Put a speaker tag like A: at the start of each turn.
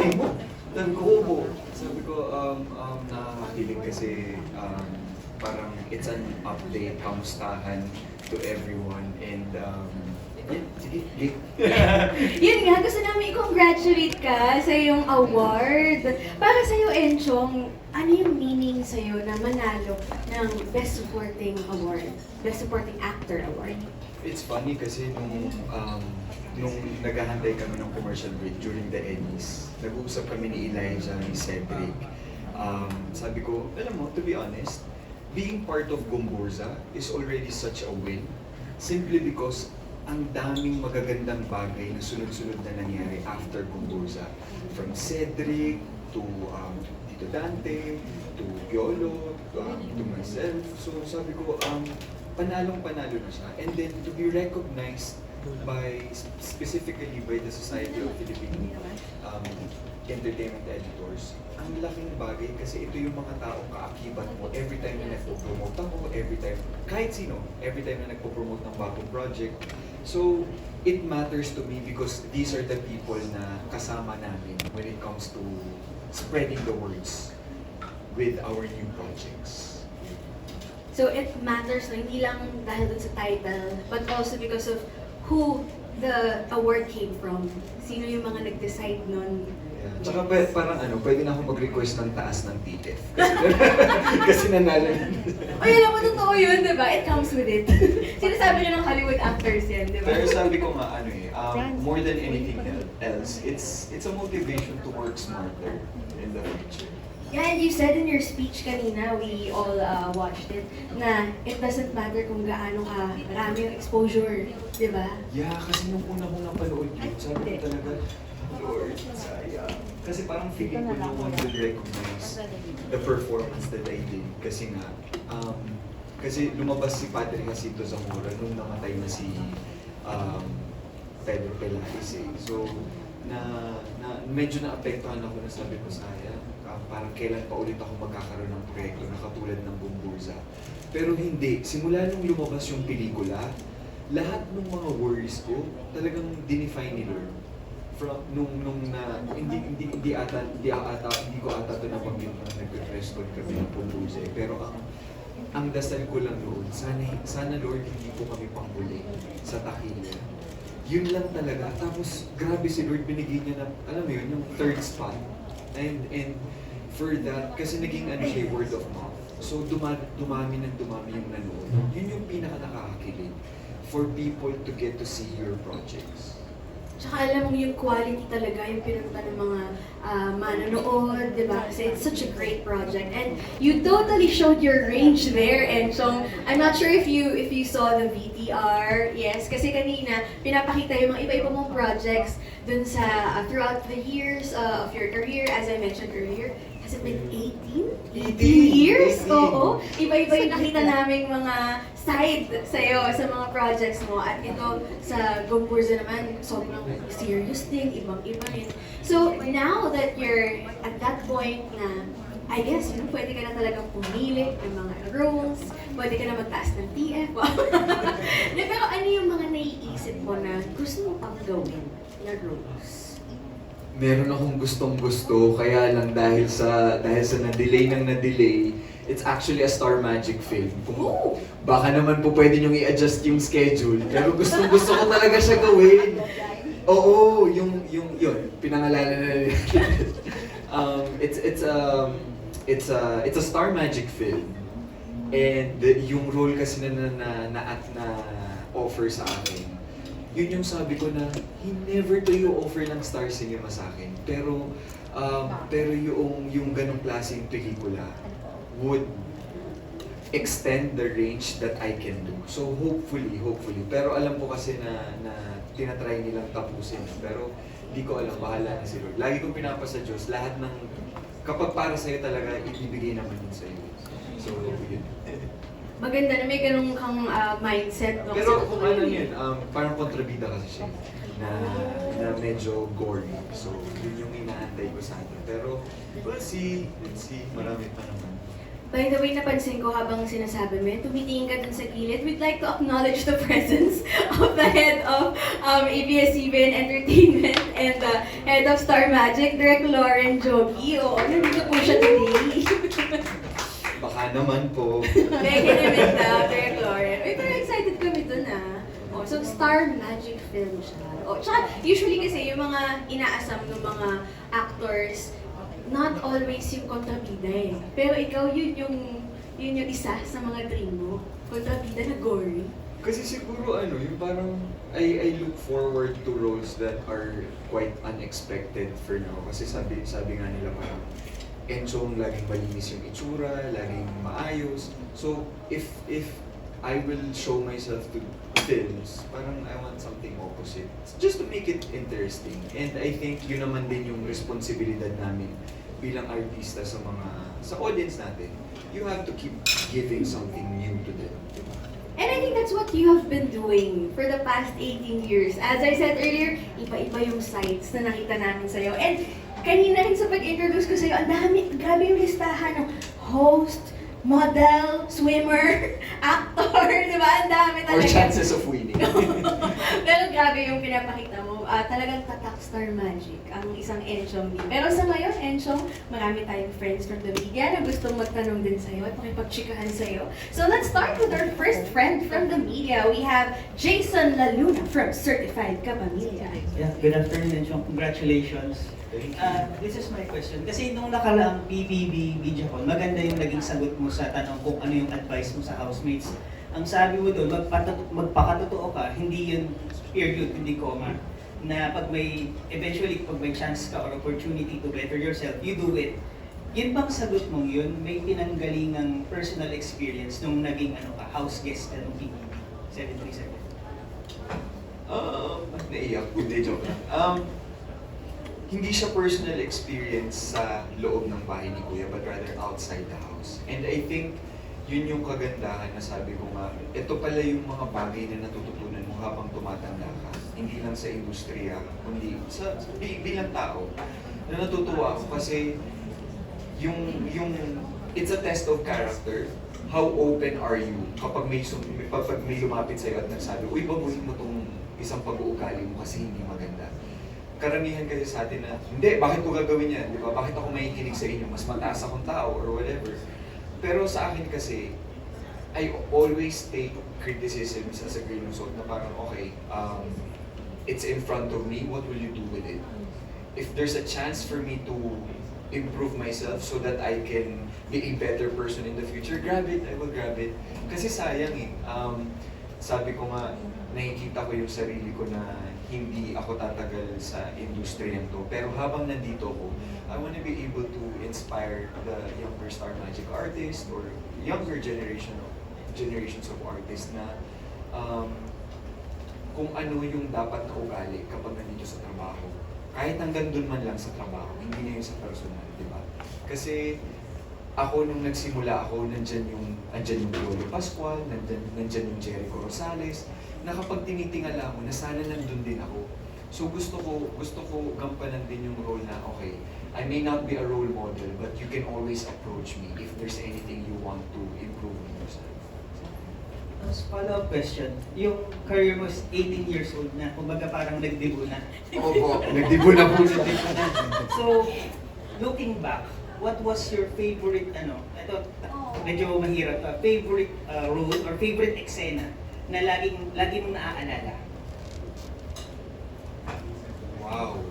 A: try mo? Sabi ko, opo. Sabi ko, um, um, nakakakilig kasi um, parang it's an update, kamustahan to everyone. And um, yun, sige, sige.
B: Yun nga, gusto namin i-congratulate ka sa iyong award. Para sa iyo, Enchong, ano yung meaning sa iyo na manalo ng Best Supporting Award? Best Supporting Actor Award?
A: It's funny kasi nung um, nung naghahantay kami ng commercial break during the Emmys, nag-uusap kami ni Elijah, ni Cedric. Um, sabi ko, alam mo, to be honest, being part of Gumburza is already such a win. Simply because ang daming magagandang bagay na sunod-sunod na nangyari after Gumburza. From Cedric to um, Tito Dante, to Yolo, to, um, to myself. So sabi ko, um, panalong panalo na siya. And then to be recognized by, specifically by the Society of Philippine um, Entertainment Editors, ang laking bagay kasi ito yung mga taong kaakibat mo every time na nagpo-promote ako, every time, kahit sino, every time na nagpo-promote ng bagong project. So, it matters to me because these are the people na kasama namin when it comes to spreading the words with our new projects.
B: So it matters na hindi lang dahil dun sa title, but also because of who the award came from. Sino yung mga nag-decide nun?
A: Yeah. Tsaka pa- parang ano, pwede na akong mag-request ng taas ng TTF. Kasi, kasi nanalo na.
B: Ay, alam mo, totoo yun, di ba? It comes with it. Sinasabi nyo ng Hollywood actors yan, di ba?
A: Pero sabi ko nga, ano eh, um, more than anything el- else, it's it's a motivation to work smarter in the future.
B: Yeah, and you said in your speech kanina, we all uh, watched it, na it doesn't matter kung gaano ka marami yung exposure, di ba?
A: Yeah, kasi nung una kong napanood yun, sabi ko talaga, Lord, sayang. Kasi parang feeling ko no one will recognize the performance that I did. Kasi nga, um, kasi lumabas si Padre Jacinto Zamora nung namatay na si um, Pedro Pelaez eh. So, na, na medyo naapektuhan ako na sabi ko, sayang, ah, parang kailan pa ulit ako magkakaroon ng proyekto na katulad ng Bumburza. Pero hindi, simula nung lumabas yung pelikula, lahat ng mga worries ko talagang dinefine ni Lord. From nung nung na hindi hindi hindi ata hindi ata hindi ko ata to nabanggit na nagre-rest kami ng Bumburza eh. Pero ang ang dasal ko lang noon, sana, sana Lord hindi po kami panghuli sa takilya. Yun lang talaga. Tapos grabe si Lord binigyan niya ng, alam mo yun, yung third spot. And and for that, kasi naging ano siya, word of mouth. So dumami, dumami ng dumami yung nanood. Yun yung pinaka nakakakilig for people to get to see your projects.
B: Tsaka alam mo yung quality talaga, yung pinunta ng mga ah, manonood, di ba? Kasi it's such a great project. And you totally showed your range there. And so, I'm not sure if you if you saw the VTR. Yes, kasi kanina, pinapakita yung mga iba-iba mong projects dun sa uh, throughout the years uh, of your career. As I mentioned earlier, has it been 18?
A: 18
B: years?
A: 18.
B: Oo. Iba-iba yung nakita naming mga side sa'yo sa mga projects mo. At ito sa Gomburza naman, sobrang serious din, ibang-iba rin. So, now that you're at that point na, I guess, yun, pwede ka na talagang pumili ng mga roles, pwede ka na magtaas ng TF. Pero ano yung mga naiisip mo na gusto mo pang gawin na roles?
A: Meron akong gustong gusto, kaya lang dahil sa dahil sa na-delay ng na-delay, it's actually a Star Magic film. Kung baka naman po pwede niyong i-adjust yung schedule, pero gustong gusto ko talaga siya gawin. Oo, yung yung yun, pinangalanan na um, it's it's um it's a it's a Star Magic film. And the- yung role kasi na na na, na, na offer sa akin, yun yung sabi ko na he never to you offer ng Star Cinema sa akin. Pero um, pero yung yung ganong klaseng pelikula would extend the range that I can do. So hopefully, hopefully. Pero alam ko kasi na, na tinatry nilang tapusin. Pero hindi ko alam, bahala na si Lord. Lagi kong pinapa sa Diyos, lahat ng, kapag para sa'yo talaga, ibibigay naman yun sa'yo. So, yun.
B: Maganda na may ganung kang ah, mindset. No?
A: Pero
B: Kasi
A: kung ano yun, um, parang kontrabida kasi siya na, na medyo gory. So, yun yung inaantay ko sana. Pero, we'll see. Let's see. Marami pa naman.
B: By the way, napansin ko habang sinasabi mo yun, tumitingin ka dun sa gilid. We'd like to acknowledge the presence of the head of um, ABS-CBN Entertainment and the head of Star Magic, Direk Lauren Jogi. Oo, nandito po siya today.
A: Naman po.
B: May kinimit daw, Direk Lauren. Uy, pero excited kami dun ah. Oh, so, Star Magic film siya. Oh, tsaka, usually kasi yung mga inaasam ng mga actors, not always yung kontrabida eh. Pero ikaw, yun yung, yun yung isa sa mga dream mo. Kontrabida na gory.
A: Kasi siguro ano, yung parang I, I look forward to roles that are quite unexpected for now. Kasi sabi, sabi nga nila parang Enchong laging malinis yung itsura, laging maayos. So, if if I will show myself to films, parang I want something opposite. Just to make it interesting. And I think yun naman din yung responsibilidad namin bilang artista sa mga, sa audience natin. You have to keep giving something new to them.
B: And I think that's what you have been doing for the past 18 years. As I said earlier, iba-iba yung sites na nakita namin sa'yo. And kanina rin sa pag-introduce ko sa'yo, ang dami, grabe yung listahan ng host, model, swimmer, actor, di ba? Ang dami
A: Or
B: talaga.
A: chances of winning.
B: Grabe yung pinapakita mo. Ah, talagang tatak star magic ang isang Enchong B. Pero sa ngayon, Enchong, marami tayong friends from the media na gustong magtanong din sa'yo at makipagchikahan sa'yo. So let's start with our first friend from the media. We have Jason Laluna from Certified Kapamilya.
C: Yeah, good afternoon, Enchong. Congratulations. Uh, this is my question. Kasi nung nakaraang PBB video call, maganda yung naging sagot mo sa tanong kung ano yung advice mo sa housemates. Ang sabi mo doon, magpakatotoo ka, hindi yun period, hindi comma. Na pag may, eventually, pag may chance ka or opportunity to better yourself, you do it. Yun bang sagot mong yun, may pinanggalingang personal experience nung naging ano ka, house guest ka nung PBB 737?
A: Um, naiyak. Hindi, joke lang. Um, hindi siya personal experience sa loob ng bahay ni Kuya, but rather outside the house. And I think, yun yung kagandahan na sabi ko nga, ito pala yung mga bagay na natututunan mo habang tumatanda ka. Hindi lang sa industriya, kundi sa, sa bi- bilang tao. Na natutuwa ako kasi yung, yung, it's a test of character. How open are you kapag may, sum, kapag may lumapit sa'yo at nagsabi, uy, baguhin mo tong isang pag-uugali mo kasi hindi maganda. Karamihan kasi sa atin na, hindi, bakit ko gagawin yan? Di ba? Bakit ako makikinig sa inyo? Mas mataas akong tao or whatever. Pero sa akin kasi, I always take criticisms as a grain of salt na parang, okay, um, it's in front of me, what will you do with it? If there's a chance for me to improve myself so that I can be a better person in the future, grab it, I will grab it. Kasi sayang eh. Um, sabi ko nga, nakikita ko yung sarili ko na hindi ako tatagal sa industriyan to. Pero habang nandito ako, I want to be able to inspire the younger Star Magic artists or younger generation of generations of artists na um, kung ano yung dapat na ugali kapag nandito sa trabaho. Kahit hanggang dun man lang sa trabaho, hindi na yung sa personal, di ba? Kasi ako nung nagsimula ako, nandyan yung, nandyan yung Piolo Pascual, nandyan, nandyan yung Jericho Rosales, na kapag tinitingala mo, na sana nandun din ako. So gusto ko, gusto ko gampanan din yung role na, okay, I may not be a role model, but you can always approach me if there's anything you want to improve in yourself.
C: Tapos follow-up question, yung career mo is 18 years old na, kumbaga parang nagdibo na.
A: Opo, nagdibo na po.
C: So, looking back, what was your favorite, ano, ito, medyo mahirap pa, favorite uh, role or favorite eksena na laging, lagi mong naaalala?
A: Wow.